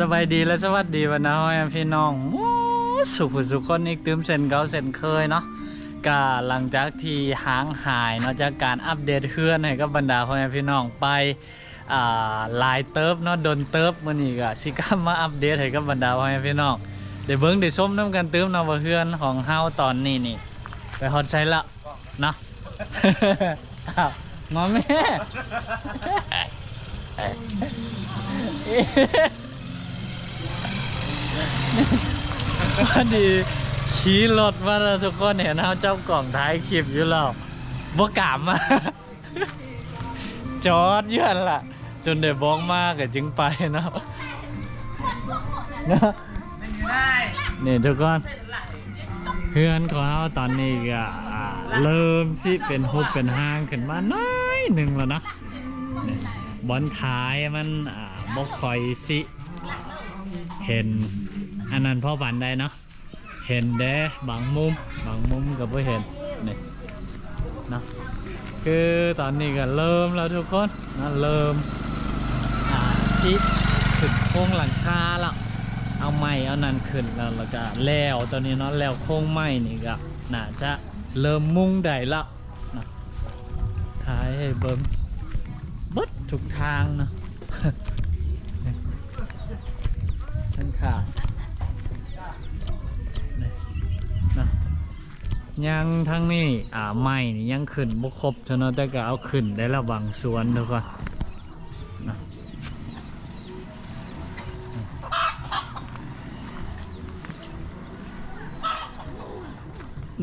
สบายดีและสวัสดีวันน้อยพี่น้องโอ้สุขสุขคนอีกตืมเส้นเก่าเส้นเคยเนาะก็หลังจากที่ห่างหายเนาะจากการอัปเดตเพื่อนให้กับบรรดาพ่อแม่พี่น้องไปลายเติบเนาะโดนเติบมื้อนี้ก็สิกลับมาอัปเดตให้กับบรรดาพ่อแม่พี่น้องได้เบิ่งได้ชมนํกันเตืมเนาะว่าเพื่อนของเฮาตอนนี้นี่ไปฮอดไซละเนาะอ้าวมาแม่ พอดีขี่รถมาแล้วทุกคนเห็นเขาเจ้ากล่องท้ายคลิปอยู่แล้วบ่กล้ามาจอดอยืนล่ะ จนเดี๋ยวบอกมากก็จึงไปเนาะเนาะนี่ทุกคนเพื่อนของเขาตอนนี้ก็เริ่มสิเป็นหุบเป็นห้างขึ้นมาน้อยหนึ่งแล้วนะบอลท้ายมันอ่าบ่คอยสิ เห็น อันนั้นพ่อปันได้เนาะเห็นเด้บางมุมบางมุมก็บ่เห็นนี่เนาะคือตอนนี้ก็เริ่มแล้วทุกคนนะเริ่มชิขึ้นโค้งหลังคาแล้วเอาไม้เอานั่นขึ้นแล้วแล้วก็แล้วตอนนี้เนาะแล้วโค้งไม้นี่ก็น่าจะเริ่มมุ่งได้แล้วนะท้ายให้เบิ่งเบิดทุกทางเนาะทั้งขา ยังทั้งนี้อ่าไม่นี่ยังขึ้นบุครบเท่านั้นแต่ก็เอาขึ้นได้และบางส่วนทุกคนนะ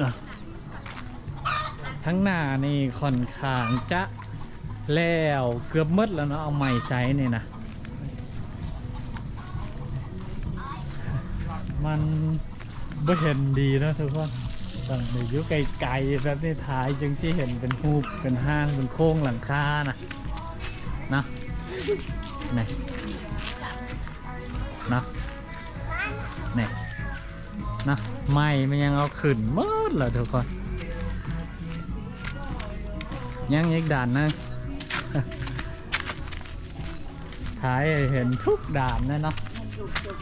นะทั้งหน้านี่ค่อนข้างจะแล้วเกือบหมดแล้วเนาะเอาไม้ใช้นี่นะมันไม่เห็นดีนะทุกคน ต้องไปอยู่ไกลๆแบบนี้ถ่ายจึงสิเห็นเป็นรูปเป็นห้างเป็นโค้งหลังคานะนะนี่นะนี่นะไม่มันยังเอาขึ้นหมดเลยทุกคน ยังอีกด่านนึงถ่ายเห็นทุกด่านนะเนาะลูกตัว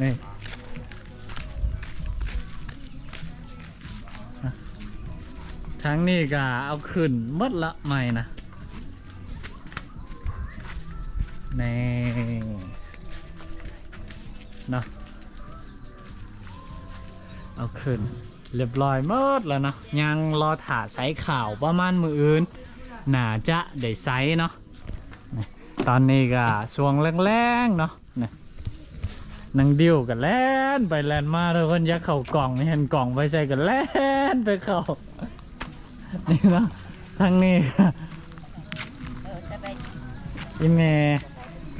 มัน ทั้งนี้ก็เอาขึ้นมดละใหม่นะนี่เนาะเอาขึ้น เรียบร้อยมดแล้วเนาะยังรอถ่าไซส์ข่าวประมาณมืออื่นหน่าจะได้ไซส์เนาะตอนนี้ก็ช่วงแรงๆเนาะนี่นางดิวกันแล่นไปแล่นมาทุกคนยักเข้ากล่องเห็นกล่องไปใส่กันแล่นไปเข้า นี่เนาะทางนี้เออสบายอีเม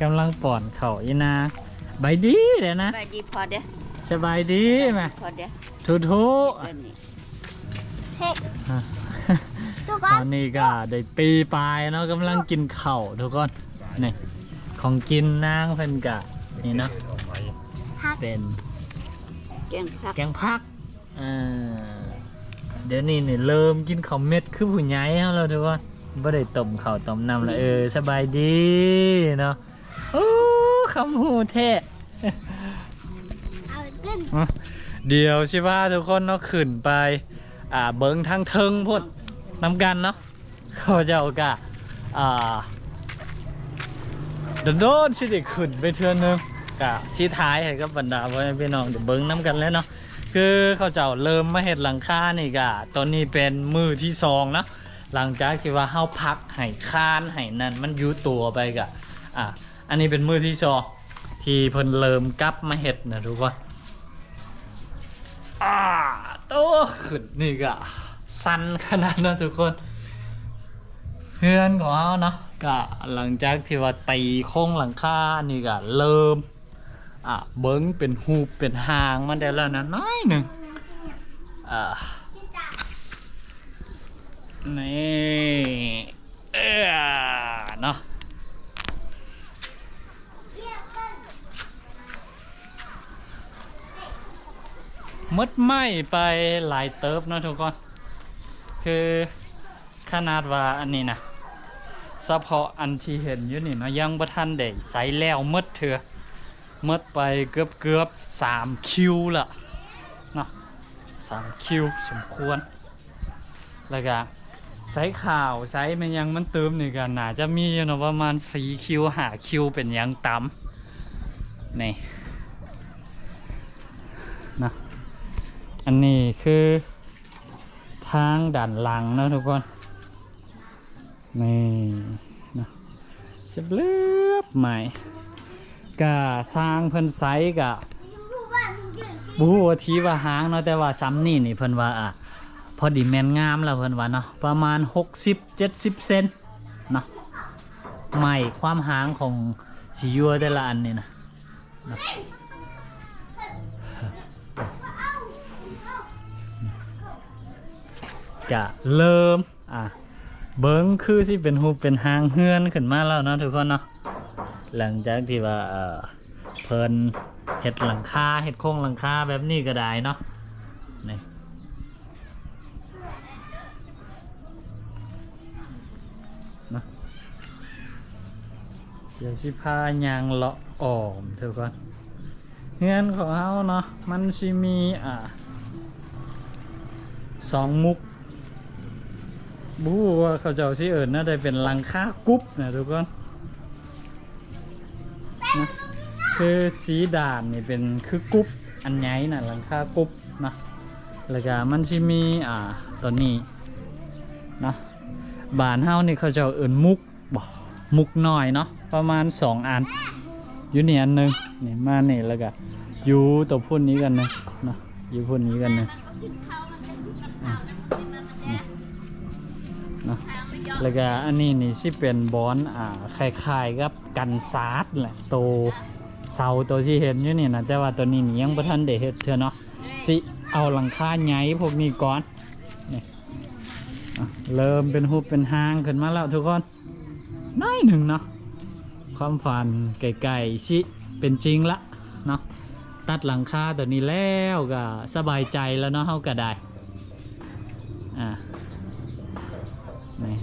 กำลังป่อนเข่าอีนาใบดีเดี๋ยวนะสบายดีพอเด้อสบายดีไหมพอเด้อทุทุเดี๋ยวนี้ตอนนี้ก็ได้ปีปลายเนาะกำลังกินเข่าวทุกคนนี่ของกินนางเพิ่นกะนี่เนาะเป็นแกงผักแกงพักอ่า เดี๋ยวนี้เนี่ยเริ่มกินข้าวเม็ดคือผู้ใหญ่แล้วทุกคนไม่ได้ต้มข้าวต้มน้ำแล้วเออสบายดีเนาะโอ้คำหูเท่เอาขึ้นอะเดี๋ยวชิว่าทุกคนเนาะขึ้นไป อ่าเบิ้งทางเทิงพุ่นนำกันเนาะเขาเจะโอกาสอ่าโดนโดนๆสิได้ขึ้นไปเทือนหนึงกะชี้ท้ายให้กับบรรดาพ่อแม่พี่น้องเดี๋ยวเบิ้งน้ำกันแล้วเนาะ คือเขาเจ้าเริ่มมาเห็ดหลังคานี่กะตอนนี้เป็นมือที่สองเนาะหลังจากที่ว่าเฮาพักให้คานให้นั่นมันยุตัวไปกะอะอันนี้เป็นมือที่สองที่เพิ่นเริ่มกลับมาเห็ดนะทุกคนอ่าตัวขึ้นนี่ก็สั้นขนาดนั้นทุกคนเพื่อนของเราเนาะก็หลังจากที่ว่าตีโค้งหลังคานี่ก็เริ่ม อะเบิ้งเป็นหูเป็นหางมันได้แล้วนะน้อยหนึ่งอ่านี่เออเนาะมดไหมไปหลายเติบเนาะทุกคน คือขนาดว่าอันนี้นะเฉพาะอันที่เห็นอยู่นี่เนาะยังบ่ทันได้ใส่แล้วมดเถื่อ มดไปเกือบเกือบสามคิวละเนาะสามคิวสมควร แล้วก็ไซส์ข่าวไซมันยังมันเติมนี่กันน่าจะมีอยู่นะประมาณสี่คิวหาคิวเป็นยังต่ำนี่นะอันนี้คือทางด่านหลังนะทุกคน นี่นะเสียบเลือบใหม่ กะสร้างเพิ่นไซส์กะรู้ว่ามึงเก่งบฮูว่าทีว่าหางเนาะแต่ว่าซ้ำนี่นี่เพิ่นว่าอะพอดีแมนงามแล้วเพิ่นว่าเนาะประมาณ 60 70 เซนเนาะใหม่ความหางของสียัวแต่ละอันนี่นะเนะจะเริ่มอะเบิ้งคือสิเป็นหูเป็นหางเฮือนขึ้นมาแล้วเนาะทุกคนเนาะ หลังจากที่ว่าเออเพิ่นเห็ดหลังคาเห็ดโครงหลังคาแบบนี้ก็ได้เนาะนี่นะเดี๋ยวสิพายางเลาะอ่อมเถอะก่อนเงื่อนของเขาเนาะมันสิมีอ่าสองมุกบูว่าเขาเจ้าสิเอิญน่าจะเป็นหลังคากุ๊บนะทุกคน นะคือสีด่านนี่เป็นคือกรุ๊ปอันใหญ่น่ะหลังคากรุ๊ปนะแล้วก็มันสิมีอ่าตัวนี้นะบานเฮานี่เขาจะเอิ่นมุกบ่มุกน้อยเนาะประมาณสองอันอยู่นี่อันหนึงนี่มานี่แล้วก็อยู่ตัวพุ่นนี้กันนึงเนาะอยู่พุ่นนี้กันนึง แล้วก็อันนี้นี่สิเป็นบอนอ่าคล้ายๆกับกันซาดแหละโตวเสาตัวที่เห็นอยู่นี่นะแต่ว่าตัวนี้นี่ยังบ่ทันได้เฮ็ดเทื่อเนาะสิเอาหลังคาใหญ่พวกนี้ก่อนนี่เริ่มเป็นรูปเป็นหางขึ้นมาแล้วทุกคนน้อยหนึ่งเนาะความฝันไกลๆสิเป็นจริงละเนาะตัดหลังคาตัวนี้แล้วก็สบายใจแล้วเนาะเฮาก็ได้อ่านี่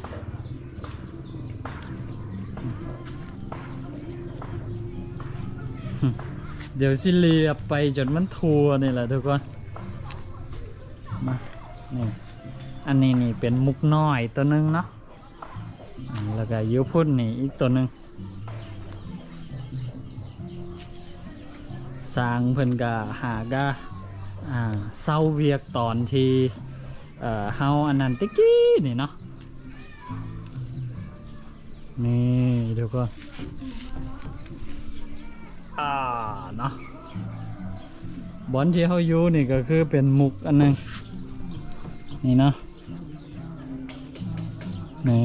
เดี๋ยวสิเลียไปจนมันทัวนี่แหละทุกคนมานี่อันนี้นี่เป็นมุกน้อยตัวหนึงเนาะแล้วก็ยูพุ่นนี่อีกตัวหนึงสร้างเพิ่นกะหากะอ่าเศร้าเวียกตอนที่เอ่อเฮาอันนั้นตะกี้นี่เนาะนี่เดี๋ยวก่อน อ่าเนาะบอลที่เขาอยู่นี่ก็คือเป็นมุกอันหนึงนี่เนาะนี่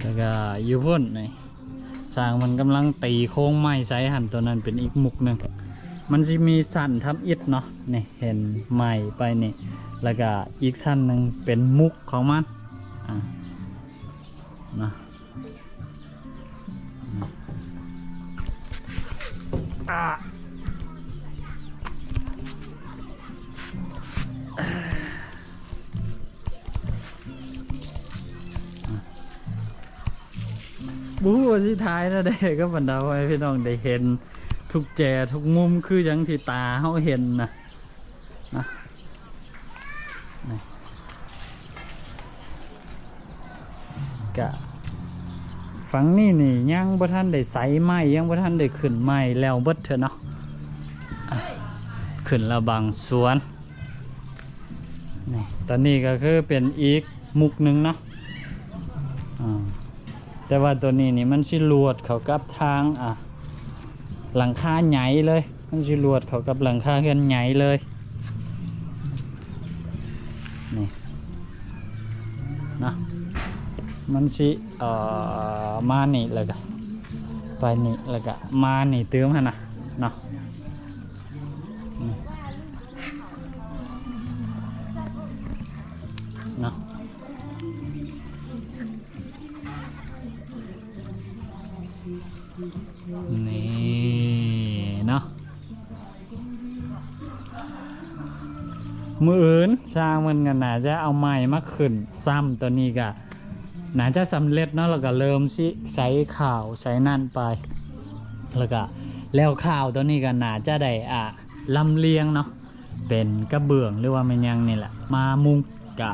แล้วก็อยู่พุ่นนี่สร้างมันกำลังตีโค้งไม้ใส่หันตัวนั้นเป็นอีกมุกหนึ่งมันจะมีสั้นทำอิฐเนาะนี่เห็นใหม่ไปนี่แล้วก็อีกสั้นหนึ่งเป็นมุกของมันอ่านะาบู๊สิท้ายนะเด้ก็บรรดาให้พี่น้องได้เห็น ทุกแจทุกมุมคือยังที่ตาเขาเห็นนะนะ ฝังนี่นี่ยังบ่ท่านได้ใสไม้ยังบ่ท่านได้ขึ้นไม้แล้วเบิดเถอะเนาะขึ้นแล้วบางสวนนี่ตอนนี้ก็คือเป็นอีกมุกหนึ่งเนาะแต่ว่าตัวนี้นี่มันสิลวดเขากับทางอะหลังคาใหญ่เลย มันสิรวดเขากับหลังคาเฮือนใหญ่เลยนี่นะ มันสิเอ่อมานี่แล้วก็ไปนี่แล้วก็มานี่เติมฮะนะเนาะเนาะนี่เนาะมืออื่นสร้างมันกันน่าจะเอาไม้มาขึ้นซ้ำตัวนี้ก็ น่าจะสำเร็จเนาะแล้วก็เริ่มสิใส่ข่าวใส่นั่นไป แล้วก็แล้วข่าวตัวนี้ก็น่าจะได้อ่าลำเลียงเนาะเป็นกระเบื้องหรือว่ามันยังนี่แหละมามุงกะ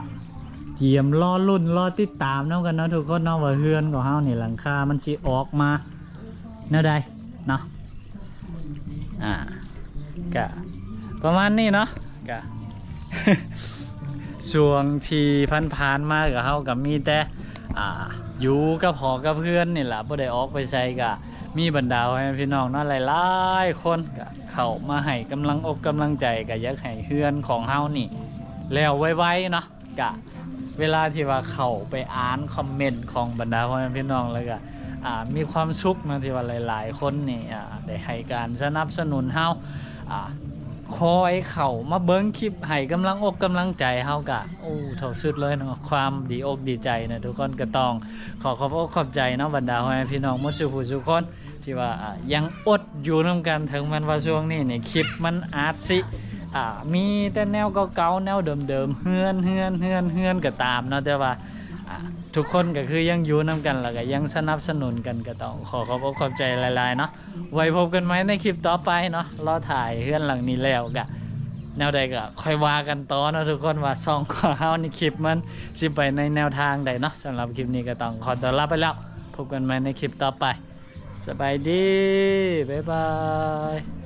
เกียมรอรุ่นรอติดตามเนาะกันเนาะทุกคนเนาะว่าเฮือนของเฮานี่หลังคา มันสิออกมาแนวใดเนาะอ่ากะประมาณนี้เนาะกะช่วงที่ผ่านๆมากับเฮากับมีแต่ อ่าอยู่กับพอกับเพื่อนนี่แหละบ่ได้ออกไปใส่กะมีบรรดาให้พี่น้องเนาะหลายๆคนก็เข้ามาให้กำลังอกกำลังใจก็อยากให้เพื่อนของเฮานี่ แล้วไวๆเนาะกะเวลาที่ว่าเข้าไปอ่านคอมเมนต์ของบรรดาพ่อพี่น้องแล้วก็อ่ามีความสุขเนะที่ว่าหลาย ๆ คนนี่ได้ให้การสนับสนุนเฮา คอยเข่ามาเบิ้งคลิปให้กำลังอกกำลังใจเฮากะโอ้เท่าสุดเลยเนาะความดีอกดีใจนะทุกคนก็ต้องขอขอบอกขอบใจเนาะบรรดาพ่อแม่พี่น้องมดสุผู้สุคนที่ว่ายังอดอยู่นํกันถึงมันว่าช่วงนี้นี่คลิปมันอาจสิมีแต่แนวเก่าๆแนวเดิมๆเฮือนเฮือนเฮือนเฮือนก็ตามเนาะแต่ว่า ทุกคนก็คือยังอยู่นํกันแล้วก็ยังสนับสนุนกันก็ต้องขอขอบอกขอบใจหลายๆเนาะไว้พบกันไหมในคลิปต่อไปเนาะรอถ่ายเพื่อนหลังนี้แล้วกะแนวใดก็ค่อยว่ากันต่อเนาะทุกคนว่าซองของเฮาในคลิปมันสิไปในแนวทางใดเนาะสำหรับคลิปนี้ก็ต้องขอตัวลาไปแล้วพบกันไหมในคลิปต่อไป สบายดี บ๊ายบาย